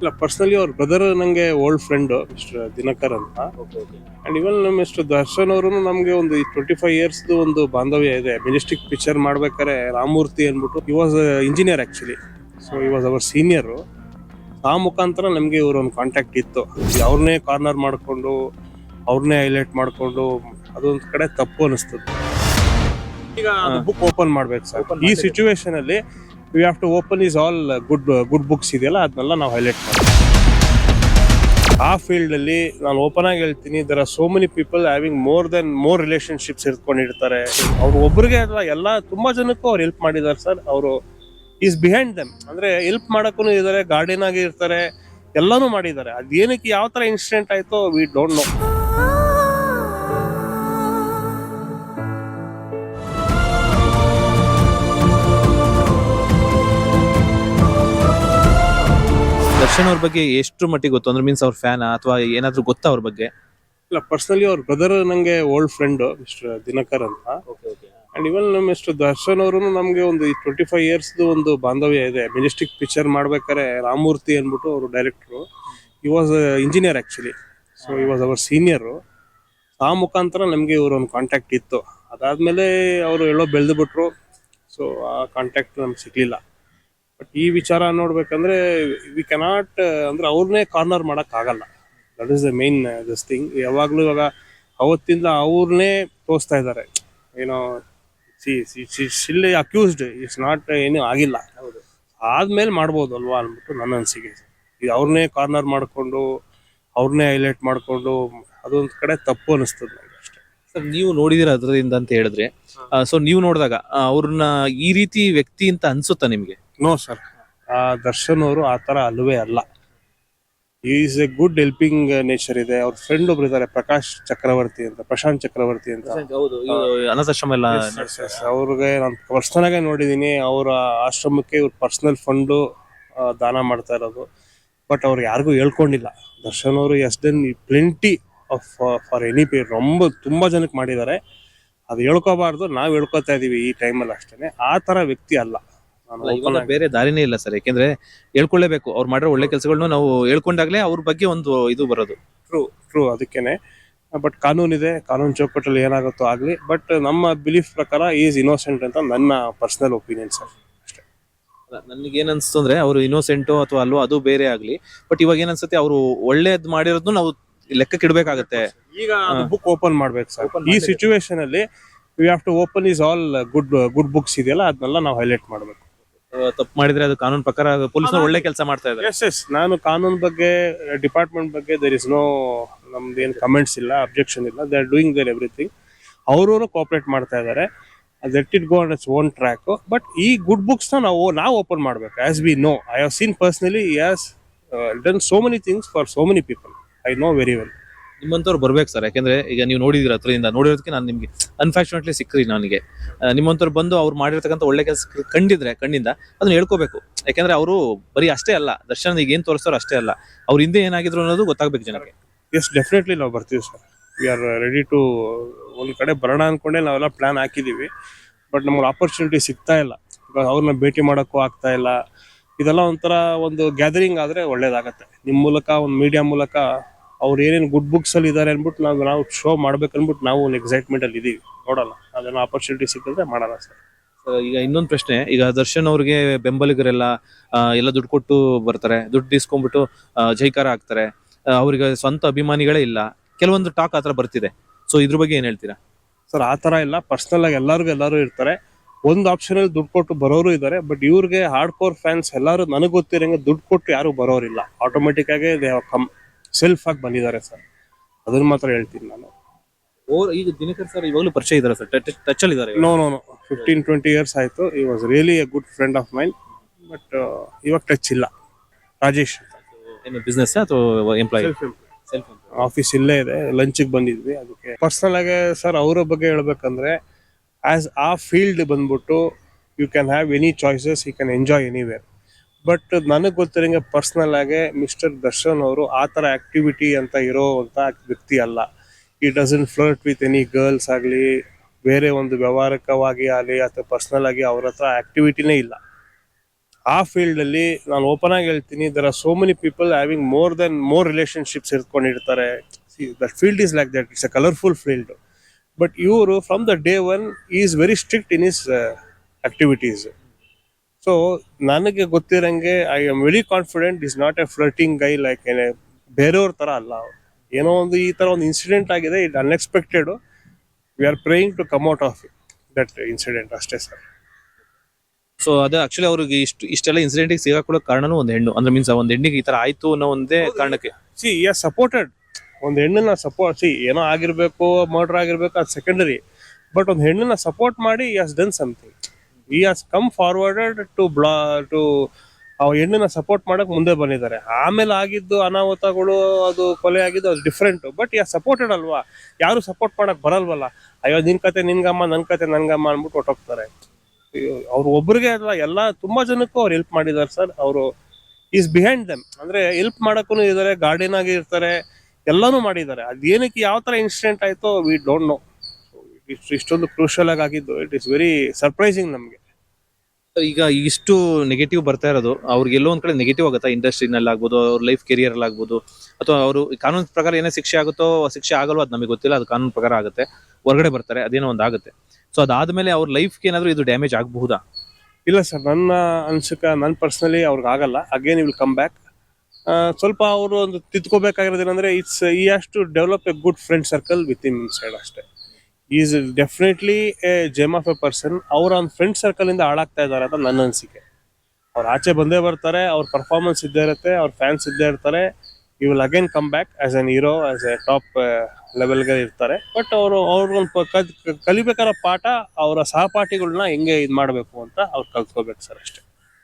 ಇಲ್ಲ ಪರ್ಸನಲಿ ಅವ್ರ ಬ್ರದರ್ ನಂಗೆ ಓಲ್ಡ್ ಫ್ರೆಂಡ್ ಮಿಸ್ಟರ್ ದಿನಕರ್ ಅಂತ. ಅಂಡ್ ಇವನ್ ಮಿಸ್ಟರ್ ದರ್ಶನ್ ಅವರು ನಮ್ಗೆ ಒಂದು ಟ್ವೆಂಟಿ ಫೈವ್ ಇಯರ್ಸ್ ಒಂದು ಬಾಂಧವ್ಯ ಇದೆ. ಮೆಜೆಸ್ಟಿಕ್ ಪಿಕ್ಚರ್ ಮಾಡ್ಬೇಕಾದ್ರೆ ರಾಮಮೂರ್ತಿ ಅಂದ್ಬಿಟ್ಟು he was engineer actually so he was our senior ಆ ಮುಖಾಂತರ ನಮ್ಗೆ ಇವರೊಂದು ಒಂದು ಕಾಂಟ್ಯಾಕ್ಟ್ ಇತ್ತು. ಅವ್ರನ್ನೇ ಕಾರ್ನರ್ ಮಾಡ್ಕೊಂಡು ಅವ್ರನ್ನೇ ಹೈಲೈಟ್ ಮಾಡ್ಕೊಂಡು ಅದೊಂದು ಕಡೆ ತಪ್ಪು ಅನಿಸ್ತದೆ. ಈಗ ಬುಕ್ ಓಪನ್ ಮಾಡ್ಬೇಕು ಸರ್. ಈ ಸಿಚುವೇಶನ್ ಅಲ್ಲಿ we have to open is all good good books ಇದೆಯಲ್ಲ ಅದನ್ನೆಲ್ಲ ನಾವು ಹೈಲೈಟ್ ಮಾಡ್ತೀವಿ. ಆ ಫೀಲ್ಡಲ್ಲಿ ನಾನು ಓಪನ್ ಆಗಿ ಹೇಳ್ತೀನಿ there are so many people having more than more relationships ಇರ್ಕೊಂಡಿರ್ತಾರೆ. ಅವ್ರು ಒಬ್ಬರಿಗೆ ಅಲ್ಲ ಎಲ್ಲ, ತುಂಬ ಜನಕ್ಕೂ ಅವ್ರು ಹೆಲ್ಪ್ ಮಾಡಿದ್ದಾರೆ ಸರ್ ಅವರು ಈಸ್ ಬಿಹೈಂಡ್ ದೆಮ್ ಅಂದರೆ ಹೆಲ್ಪ್ ಮಾಡೋಕ್ಕೂ ಇದ್ದಾರೆ ಗಾರ್ಡನ್ ಆಗಿ ಇರ್ತಾರೆ, ಎಲ್ಲಾನು ಮಾಡಿದ್ದಾರೆ ಅದೇನಕ್ಕೆ ಯಾವ ಥರ ಇನ್ಸಿಡೆಂಟ್ ಆಯಿತು ವಿ ಡೋಂಟ್ ನೋ ದರ್ಶನ್ ಅವ್ರ ಬಗ್ಗೆ ಎಷ್ಟು ಮಟ್ಟಿಗೆ ಗೊತ್ತು? ಅಂದ್ರೆ ಮೀನ್ಸ್ ಅವ್ರ ಫ್ಯಾನ್ ಅಥವಾ ಏನಾದ್ರೂ ಗೊತ್ತಾ ಅವ್ರ ಬಗ್ಗೆ? ಇಲ್ಲ ಪರ್ಸನಲಿ ಅವ್ರ ಬ್ರದರ್ ನಂಗೆ ಓಲ್ಡ್ ಫ್ರೆಂಡ್ ಮಿಸ್ಟರ್ ದಿನಕರ್ ಅಂತ. ಅಂಡ್ ಇವನ್ ಮಿಸ್ಟರ್ ದರ್ಶನ್ ಅವರು ನಮಗೆ ಒಂದು ಟ್ವೆಂಟಿ ಫೈವ್ ಇಯರ್ಸ್ ಒಂದು ಬಾಂಧವ್ಯ ಇದೆ. ಮೆಜೆಸ್ಟಿಕ್ ಪಿಕ್ಚರ್ ಮಾಡ್ಬೇಕಾದ್ರೆ ರಾಮಮೂರ್ತಿ ಅಂದ್ಬಿಟ್ಟು ಅವರು director he was engineer actually so he was our senior ಆ ಮುಖಾಂತರ ನಮಗೆ ಇವರು ಒಂದು ಕಾಂಟ್ಯಾಕ್ಟ್ ಇತ್ತು. ಅದಾದ್ಮೇಲೆ ಅವರು ಎಲ್ಲೋ ಬೆಳೆದು ಬಿಟ್ರು ಸೊ ಆ ಕಾಂಟ್ಯಾಕ್ಟ್ ನಮ್ಗೆ ಸಿಗ್ಲಿಲ್ಲ. ಬಟ್ ಈ ವಿಚಾರ ನೋಡ್ಬೇಕಂದ್ರೆ ವಿ ಕೆನಾಟ್ ಅಂದ್ರೆ ಅವ್ರನ್ನೇ ಕಾರ್ನರ್ ಮಾಡಕ್ ಆಗಲ್ಲ. That is the main this thing ಯಾವಾಗ್ಲೂ ಇವಾಗ ಅವತ್ತಿಂದ ಅವ್ರನ್ನೇ ತೋರಿಸ್ತಾ ಇದ್ದಾರೆ. ಏನೋ ಶಿಲ್ ಅಕ್ಯೂಸ್ಡ್ ಇಟ್ಸ್ ನಾಟ್ ಏನು ಆಗಿಲ್ಲ. ಆದ್ಮೇಲೆ ಮಾಡ್ಬೋದು ಅಲ್ವಾ ಅಂದ್ಬಿಟ್ಟು ನನ್ನ ಅನಿಸಿಕೆ ಈಗ ಅವ್ರನ್ನೇ ಕಾರ್ನರ್ ಮಾಡ್ಕೊಂಡು ಅವ್ರನ್ನೇ ಹೈಲೈಟ್ ಮಾಡ್ಕೊಂಡು ಅದೊಂದು ಕಡೆ ತಪ್ಪು ಅನಿಸ್ತದೆ. ಸರ್ ನೀವು ನೋಡಿದಿರ ಅದರಿಂದ ಅಂತ ಹೇಳಿದ್ರೆ ಸೊ ನೀವು ನೋಡಿದಾಗ ಅವ್ರನ್ನ ಈ ರೀತಿ ವ್ಯಕ್ತಿ ಅಂತ ಅನ್ಸುತ್ತಾ ನಿಮ್ಗೆ? ನೋ ಸರ್ ಆ ದರ್ಶನ್ ಅವರು ಆ ತರ ಅಲ್ಲವೇ ಅಲ್ಲ. He's a good helping nature ಇದೆ. ಅವ್ರ ಫ್ರೆಂಡ್ ಒಬ್ರು ಇದ್ದಾರೆ ಪ್ರಕಾಶ್ ಚಕ್ರವರ್ತಿ ಅಂತ ಪ್ರಶಾಂತ್ ಚಕ್ರವರ್ತಿ ಅಂತ. ಹೌದು. ಅನಾಥಾಶ್ರಮ ಎಲ್ಲ ಅವ್ರಿಗೆ ನಾನು ಪರ್ಸನಲ್ ಆಗಿ ನೋಡಿದೀನಿ. ಅವರ ಆಶ್ರಮಕ್ಕೆ ಇವ್ರ ಪರ್ಸನಲ್ ಫಂಡು ದಾನ ಮಾಡ್ತಾ ಇರೋದು. ಬಟ್ ಅವ್ರು ಯಾರಿಗೂ ಹೇಳ್ಕೊಂಡಿಲ್ಲ. ದರ್ಶನ್ ಅವರು is then plenty for any pay ரொம்ப ತುಂಬಾ ಜನಕ್ಕೆ ಮಾಡಿದ್ದಾರೆ ಅದು ಹೇಳ್ಕೋಬಾರ್ದು ನಾವು ಹೇಳ್ಕೊತಾ ಇದೀವಿ ಈ ಟೈಮಲ್ಲಿ ಅಷ್ಟೇ ಆ ತರ ವ್ಯಕ್ತಿ ಅಲ್ಲ ನಾನು open ಇವಾಗ ಆಗಿ- ಬೇರೆ ದಾರಿನೇ ಇಲ್ಲ ಸರ್ ಯಾಕೆಂದ್ರೆ ಹೇಳ್ಕೊಳ್ಳೇಬೇಕು ಅವ್ರು ಮಾಡಿರೋ ಒಳ್ಳೆ ಕೆಲಸಗಳನ್ನ ನಾವು ಹೇಳ್ಕೊಂಡಾಗ್ಲೇ ಅವ್ರ ಬಗ್ಗೆ ಒಂದು ಇದು ಬರೋದು ಟ್ರೂ ಟ್ರೂ ಅದಕ್ಕೇನೆ ಬಟ್ ಕಾನೂನಿದೆ ಕಾನೂನು ಚೌಕಟ್ಟಲ್ಲಿ ಏನಾಗುತ್ತೋ ಆಗ್ಲಿ ಬಟ್ ನಮ್ಮ ಬಿಲೀಫ್ ಪ್ರಕಾರ ಈಸ್ ಇನ್ನೋಸೆಂಟ್ ಅಂತ ನನ್ನ ಪರ್ಸನಲ್ ಒಪಿನಿಯನ್ ಸರ್ ಅಷ್ಟೇ ನನಗೆ ಏನ್ ಅನ್ಸ್ತು ಅಂದ್ರೆ ಅವ್ರು ಇನ್ನೋಸೆಂಟು ಅಥವಾ ಅಲ್ವೋ ಅದು ಬೇರೆ ಆಗ್ಲಿ ಬಟ್ ಇವಾಗ ಏನ್ ಅನ್ಸುತ್ತೆ ಅವರು ಒಳ್ಳೇದ್ ಮಾಡಿರೋದು ನಾವು ಲೆಕ್ಕಕ್ಕೆ ಇಡಬೇಕಾಗತ್ತೆ. ಈಗ ಬುಕ್ ಓಪನ್ ಮಾಡ್ಬೇಕು ಸರ್. ಈ ಸಿಚುವೇಶನ್ ಅಲ್ಲಿ we have to open is all good good books ಇದೆಯಲ್ಲ ಅದನ್ನೆಲ್ಲ ನಾವು ಹೈಲೈಟ್ ಮಾಡಬೇಕು. ತಪ್ಪು ಮಾಡಿದ್ರೆ ಅದು ಕಾನೂನು ಪ್ರಕಾರ ಪೊಲೀಸ್ ಒಳ್ಳೆ ಕೆಲಸ ಮಾಡ್ತಾ ಇದ್ದಾರೆ. ಎಸ್ ಎಸ್ ನಾನು ಕಾನೂನು ಬಗ್ಗೆ ಡಿಪಾರ್ಟ್ಮೆಂಟ್ ಬಗ್ಗೆ ದೇರ್ ಇಸ್ ನೋ ನಮ್ದು ಏನು ಕಮೆಂಟ್ಸ್ ಇಲ್ಲ ಅಬ್ಜೆಕ್ಷನ್ ಇಲ್ಲ. They are doing their everything ಅವರವರು ಕೋಆಪರೇಟ್ ಮಾಡ್ತಾ ಇದ್ದಾರೆ. ಅದೆಟ್ it go on its own track but ಈ ಗುಡ್ ಬುಕ್ಸ್ನ ನಾವು ನಾವು ಓಪನ್ ಮಾಡಬೇಕು. As we know I have seen personally has done so many things for so many people I know very well ನಿಮ್ಮಂತವ್ರು ಬರ್ಬೇಕು sir ಯಾಕಂದ್ರೆ ಈಗ ನೀವು ನೋಡಿದಿರ ಹತ್ರದಿಂದ. ನೋಡಿರೋದಕ್ಕೆ ನಾನು ನಿಮ್ಗೆ ಅನ್ಫಾರ್ಚುನೇಟ್ಲಿ ಸಿಕ್ಕ್ರಿ ನನಗೆ. ಆ, ನಿಮ್ಮಂತವ್ರು ಬಂದು ಅವ್ರು ಮಾಡಿರ್ತಕ್ಕಂಥ ಒಳ್ಳೆ ಕೆಲಸ ಕಂಡಿದ್ರೆ ಕಣ್ಣಿಂದ ಅದನ್ನ ಹೇಳ್ಕೋಬೇಕು. ಯಾಕಂದ್ರೆ ಅವರು ಬರೀ ಅಷ್ಟೇ ಅಲ್ಲ ದರ್ಶನ ಈಗ ಏನ್ ತೋರಿಸ್ತಾರೋ ಅಷ್ಟೇ ಅಲ್ಲ. ಅವ್ರ ಹಿಂದೆ ಏನಾಗಿದ್ರು ಅನ್ನೋದು ಗೊತ್ತಾಗ್ಬೇಕು ಜನಕ್ಕೆ. ಎಸ್ ಡೆಫಿನೆಟ್ಲಿ ನಾವು ಬರ್ತೀವಿ sir. We are ready to ಒಂದ್ ಕಡೆ ಬರೋಣ ಅನ್ಕೊಂಡೆ ನಾವೆಲ್ಲ ಪ್ಲಾನ್ ಹಾಕಿದೀವಿ. ಬಟ್ ನಮ್ಗೆ ಆಪರ್ಚುನಿಟಿ ಸಿಗ್ತಾ ಇಲ್ಲ. ಅವ್ರನ್ನ ಭೇಟಿ ಮಾಡೋಕ್ಕೂ ಆಗ್ತಾ ಇಲ್ಲ. ಇದೆಲ್ಲ ಒಂಥರ ಒಂದು ಗ್ಯಾದರಿಂಗ್ ಆದ್ರೆ ಒಳ್ಳೇದಾಗತ್ತೆ. ನಿಮ್ಮ ಮೂಲಕ ಒಂದು ಮೀಡಿಯಾ ಮೂಲಕ ಅವ್ರು ಏನೇನು ಗುಡ್ ಬುಕ್ಸ್ ಅಲ್ಲಿ ಇದಾರೆ ಅನ್ಬಿಟ್ಟು ನಾವು ನಾವು ಶೋ ಮಾಡ್ಬೇಕು ಅನ್ಬಿಟ್ಟು ನಾವು ಒಂದು ಎಕ್ಸೈಟ್ಮೆಂಟ್ ಅಲ್ಲಿ ಇದೀವಿ. ನೋಡಲ್ಲ ಅದನ್ನ ಆಪರ್ಚುನಿಟಿ ಸಿಕ್ಕಿದ್ರೆ ಮಾಡೋಣ ಸರ್. ಆ, ಈಗ ಇನ್ನೊಂದು ಪ್ರಶ್ನೆ. ಈಗ ದರ್ಶನ್ ಅವ್ರಿಗೆ ಬೆಂಬಲಿಗರೆಲ್ಲ ಆ, ಎಲ್ಲ ದುಡ್ಡು ಕೊಟ್ಟು ಬರ್ತಾರೆ. ದುಡ್ಡು ಇಸ್ಕೊಂಡ್ಬಿಟ್ಟು ಆ, ಜೈಕಾರ ಹಾಕ್ತಾರೆ ಆ, ಅವ್ರಿಗೆ ಸ್ವಂತ ಅಭಿಮಾನಿಗಳೇ ಇಲ್ಲ. ಕೆಲವೊಂದು ಟಾಕ್ ಆತರ ಬರ್ತಿದೆ. ಸೊ ಇದ್ರ ಬಗ್ಗೆ ಏನ್ ಹೇಳ್ತೀರಾ? ಸರ್ ಆ ತರ ಇಲ್ಲ. ಪರ್ಸನಲ್ ಆಗಿ ಎಲ್ಲರಿಗೂ ಎಲ್ಲರೂ ಇರ್ತಾರೆ. ಒಂದು ಆಪ್ಷನ್ ಅಲ್ಲಿ ದುಡ್ಡು ಕೊಟ್ಟು ಬರೋರು ಇದ್ದಾರೆ ಬಟ್ ಇವ್ರಿಗೆ ಹಾರ್ಡ್ ಕೋರ್ ಫ್ಯಾನ್ಸ್ ಎಲ್ಲರೂ ನನಗೆ ಗೊತ್ತಿರಂಗೆ ದುಡ್ಡು ಕೊಟ್ಟು ಯಾರು ಬರೋರಿಲ್ಲ. ಆಟೋಮೆಟಿಕ್ ಆಗಿ ದೇ ಕಮ್ ಸೆಲ್ಫ್ ಆಗಿ ಬಂದಿದ್ದಾರೆ ಸರ್. ಅದನ್ನ ಮಾತ್ರ ಹೇಳ್ತೀನಿ ನಾನು. ಓರ್ ಈಗ ದಿನಕರ್ ಸರ್ ಇವಾಗಲೂ ಪರಿಚಯ ಇದ್ದಾರೆ ಸರ್. ಟಚ್ ಅಲ್ಲಿ ಇದ್ದಾರೆ no no no fifteen twenty years ಆಯ್ತು. He was really a good friend of mine but ಇವಾಗ ಟಚ್ ಇಲ್ಲ. ರಾಜೇಶ್ ಏನು ಬಿಸ್ನೆಸ್ ಅಥವಾ ಎಂಪ್ಲಾಯ್ ಸೆಲ್ಫ್ ಆಫೀಸ್ ಇಲ್ಲೇ ಇದೆ. ಲಂಚಿಗೆ ಬಂದಿದ್ವಿ ಅದಕ್ಕೆ. ಪರ್ಸನಲ್ ಆಗಿ ಸರ್ ಅವರ ಬಗ್ಗೆ ಹೇಳ್ಬೇಕಂದ್ರೆ ಆಸ್ ಆ ಫೀಲ್ಡ್ ಬಂದ್ಬಿಟ್ಟು you can have any choices you can enjoy anywhere but ನನಗೆ ಗೊತ್ತಿರಂಗೆ ಪರ್ಸನಲ್ ಆಗಿ ಮಿಸ್ಟರ್ ದರ್ಶನ್ ಅವರು ಆ ಥರ ಆಕ್ಟಿವಿಟಿ ಅಂತ ಇರೋವಂಥ ವ್ಯಕ್ತಿ ಅಲ್ಲ. He doesn't flirt with any girls ಆಗಲಿ, ಬೇರೆ ಒಂದು ವ್ಯವಹಾರಕವಾಗಿ ಆಗಲಿ ಅಥವಾ ಪರ್ಸನಲ್ ಆಗಿ ಅವ್ರ ಹತ್ರ ಆಕ್ಟಿವಿಟಿನೇ ಇಲ್ಲ. ಆ ಫೀಲ್ಡ್ ಅಲ್ಲಿ ನಾನು ಓಪನ್ ಆಗಿ ಹೇಳ್ತೀನಿ there are so many people having more than more relationships ಇರ್ಕೊಂಡಿರ್ತಾರೆ. That field is like that it's a colourful field but ಇವರು from the day one he's very strict in his activities so ನನಗೆ ಗೊತ್ತಿರಂಗೆ I am very confident is not a flirting guy like ಏನೇ ಬೇರೆಯವ್ರ ತರ ಅಲ್ಲ ಏನೋ ಒಂದು ಈ ತರ ಒಂದು ಇನ್ಸಿಡೆಂಟ್ ಆಗಿದೆ it unexpected we are praying to come out of that incident ಅಷ್ಟೇ ಸರ್ ಸೊ ಅದು ಆಕ್ಚುಲಿ ಅವ್ರಿಗೆ ಇಷ್ಟು ಇಷ್ಟೆಲ್ಲ ಇನ್ಸಿಡೆಂಟ್ ಸಿಗಾಕೊಳ್ಳೋ ಕಾರಣನೂ ಒಂದು ಹೆಣ್ಣು. ಅಂದ್ರೆ ಮೀನ್ಸ್ ಒಂದ್ ಹೆಣ್ಣಿಗೆ ಈ ತರ ಆಯ್ತು ಅನ್ನೋ ಒಂದೇ ಕಾರಣಕ್ಕೆ. ಸಿ ಎಸ್ ಸಪೋರ್ಟೆಡ್ ಒಂದು ಹೆಣ್ಣನ್ನ ಸಪೋರ್ಟ್ ಸಿ ಏನೋ ಆಗಿರ್ಬೇಕು ಮರ್ಡರ್ ಆಗಿರ್ಬೇಕು ಅದು ಸೆಕೆಂಡರಿ ಬಟ್ ಒಂದು ಹೆಣ್ಣನ್ನ ಸಪೋರ್ಟ್ ಮಾಡಿ yes done something he has come forwarded to blah to ಆ ಹೆಣ್ಣನ್ನ ಸಪೋರ್ಟ್ ಮಾಡಕ್ ಮುಂದೆ ಬಂದಿದ್ದಾರೆ. ಆಮೇಲೆ ಆಗಿದ್ದು ಅನಾಹುತಗಳು, ಅದು ಕೊಲೆ ಆಗಿದ್ದು ಅದು ಡಿಫ್ರೆಂಟ್ ಬಟ್ ಯಾ ಸಪೋರ್ಟೆಡ್ ಅಲ್ವಾ? ಯಾರು ಸಪೋರ್ಟ್ ಮಾಡಕ್ ಬರಲ್ವಲ್ಲ? ಅಯ್ಯೋ, ನಿನ್ ಕತೆ ನಿನ್ಗಮ್ಮ, ನನ್ ಕತೆ ನನ್ಗಮ್ಮ ಅನ್ಬಿಟ್ಟು ಹೊಟ್ಟೋಗ್ತಾರೆ ಅವ್ರು ಒಬ್ರಿಗೆ ಅಲ್ಲ ಎಲ್ಲ ತುಂಬಾ ಜನಕ್ಕೂ ಅವ್ರು ಹೆಲ್ಪ್ ಮಾಡಿದ್ದಾರೆ ಸರ್. ಅವರು ಈಸ್ ಬಿಹೈಂಡ್ ದಮ್ ಅಂದ್ರೆ ಹೆಲ್ಪ್ ಮಾಡಕ್ಕೂ ಇದಾರೆ ಗಾರ್ಡಿಯನ್ ಆಗಿ ಇರ್ತಾರೆ, ಎಲ್ಲಾನು ಮಾಡಿದ್ದಾರೆ. ಅದೇನಕ್ಕೆ ಯಾವ ತರ ಇನ್ಸಿಡೆಂಟ್ ಆಯ್ತೋ ವಿ ಡೋಂಟ್ ನೋ ಇಷ್ಟೊಂದು ಕ್ರೂಷಲ್ ಆಗಿ ಆಗಿದ್ದು ಇಟ್ ಇಸ್ ವೆರಿ ಸರ್ಪ್ರೈಸಿಂಗ್ ನಮಗೆ. ಈಗ ಇಷ್ಟು ನೆಗೆಟಿವ್ ಬರ್ತಾ ಇರೋದು ಅವ್ರಿಗೆ ಎಲ್ಲೋ ಒಂದ್ ಕಡೆ ನೆಗೆಟಿವ್ ಆಗುತ್ತಾ? ಇಂಡಸ್ಟ್ರಿನಲ್ಲಿ ಆಗ್ಬೋದು ಅವ್ರ ಲೈಫ್ ಕೆರಿಯರ್ ಅಲ್ಲಿ ಆಗ್ಬೋದು ಅಥವಾ ಅವರು ಕಾನೂನು ಪ್ರಕಾರ ಏನೇ ಶಿಕ್ಷೆ ಆಗುತ್ತೋ ಶಿಕ್ಷೆ ಆಗಲ್ವೋ ಅದು ನಮಗೆ ಗೊತ್ತಿಲ್ಲ ಅದು ಕಾನೂನು ಪ್ರಕಾರ ಆಗುತ್ತೆ. ಹೊರಗಡೆ ಬರ್ತಾರೆ ಅದೇನೋ ಒಂದು ಆಗುತ್ತೆ. ಸೊ ಅದಾದ್ಮೇಲೆ ಅವ್ರ ಲೈಫ್ಗೆ ಏನಾದರೂ ಇದು ಡ್ಯಾಮೇಜ್ ಆಗಬಹುದಾ? ಇಲ್ಲ ಸರ್ ನನ್ನ ಅನ್ಸಕ ನನ್ನ ಪರ್ಸನಲಿ ಅವ್ರಿಗೆ ಆಗಲ್ಲ. ಅಗೇನ್ ವಿಲ್ ಕಮ್ ಬ್ಯಾಕ್ ಸ್ವಲ್ಪ ಅವರು ಒಂದು ತಿದ್ಕೋಬೇಕಾಗಿರೋದೇನಂದ್ರೆ ಇಟ್ಸ್ ಈ ಅಷ್ಟು to develop a good friend circle with inside ಅಷ್ಟೇ. He's definitely a gem of a person. ಅವ್ರ ಒಂದು ಫ್ರೆಂಡ್ ಸರ್ಕಲ್ ಇಂದ ಹಾಳಾಗ್ತಾ ಇದ್ದಾರೆ ಅಂತ ನನ್ನ ಅನಿಸಿಕೆ. ಅವ್ರು ಆಚೆ ಬಂದೇ ಬರ್ತಾರೆ, ಅವ್ರ ಪರ್ಫಾರ್ಮೆನ್ಸ್ ಇದ್ದೇ ಇರುತ್ತೆ, ಅವ್ರ ಫ್ಯಾನ್ಸ್ ಇದ್ದೇ ಇರ್ತಾರೆ. You will again come back as an hero as a top ಲೆವೆಲ್ಗೆ ಇರ್ತಾರೆ. ಬಟ್ ಅವರು, ಅವ್ರಿಗೊಂದು ಕಲಿಬೇಕಾದ ಪಾಠ, ಅವರ ಸಹಪಾಠಿಗಳನ್ನ ಹೆಂಗೆ ಇದು ಮಾಡಬೇಕು ಅಂತ ಅವ್ರು ಕಲ್ತ್ಕೋಬೇಕು ಸರ್ ಅಷ್ಟೇ.